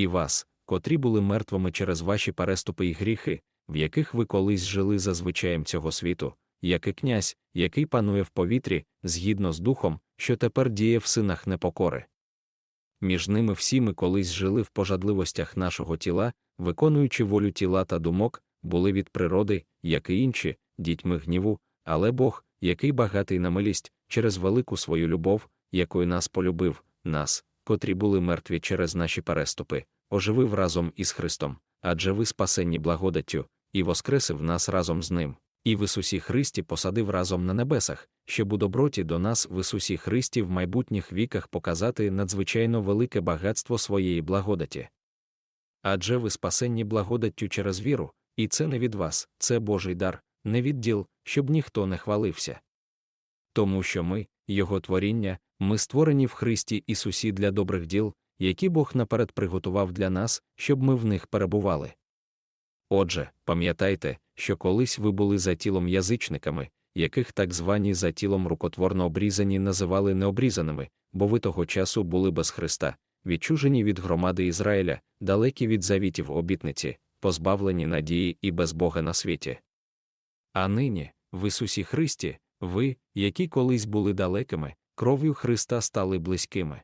і вас, котрі були мертвими через ваші переступи і гріхи, в яких ви колись жили за звичаєм цього світу, як і князь, який панує в повітрі, згідно з духом, що тепер діє в синах непокори. Між ними всі ми колись жили в пожадливостях нашого тіла, виконуючи волю тіла та думок, були від природи, як і інші, дітьми гніву, але Бог, який багатий на милість, через велику свою любов, якою нас полюбив, нас, котрі були мертві через наші переступи, оживив разом із Христом, адже ви спасенні благодаттю, і воскресив нас разом з ним, і в Ісусі Христі посадив разом на небесах, щоб у доброті до нас в Ісусі Христі в майбутніх віках показати надзвичайно велике багатство своєї благодаті. Адже ви спасенні благодаттю через віру, і це не від вас, це Божий дар, не від діл, щоб ніхто не хвалився. Тому що ми, Його творіння, ми створені в Христі Ісусі для добрих діл, які Бог наперед приготував для нас, щоб ми в них перебували. Отже, пам'ятайте, що колись ви були за тілом язичниками, яких так звані за тілом рукотворно обрізані називали необрізаними, бо ви того часу були без Христа, відчужені від громади Ізраїля, далекі від завітів обітниці, позбавлені надії і без Бога на світі. А нині, в Ісусі Христі, ви, які колись були далекими, кров'ю Христа стали близькими.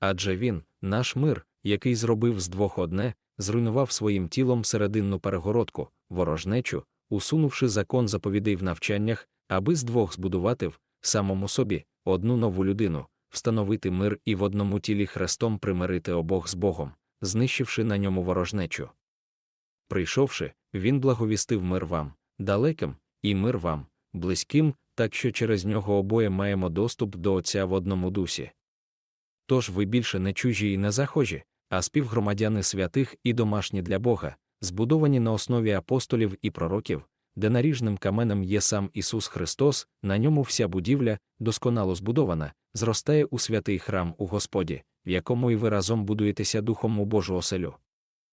Адже Він, наш мир, який зробив з двох одне, зруйнував своїм тілом серединну перегородку, ворожнечу, усунувши закон заповідей в навчаннях, аби з двох збудувати в самому собі одну нову людину, встановити мир і в одному тілі хрестом примирити обох з Богом, знищивши на ньому ворожнечу. Прийшовши, він благовістив мир вам, далеким, і мир вам, близьким, так що через нього обоє маємо доступ до Отця в одному дусі. Тож ви більше не чужі і не захожі, а співгромадяни святих і домашні для Бога, збудовані на основі апостолів і пророків, де наріжним каменем є сам Ісус Христос, на ньому вся будівля, досконало збудована, зростає у святий храм у Господі, в якому і ви разом будуєтеся духом у Божу оселю.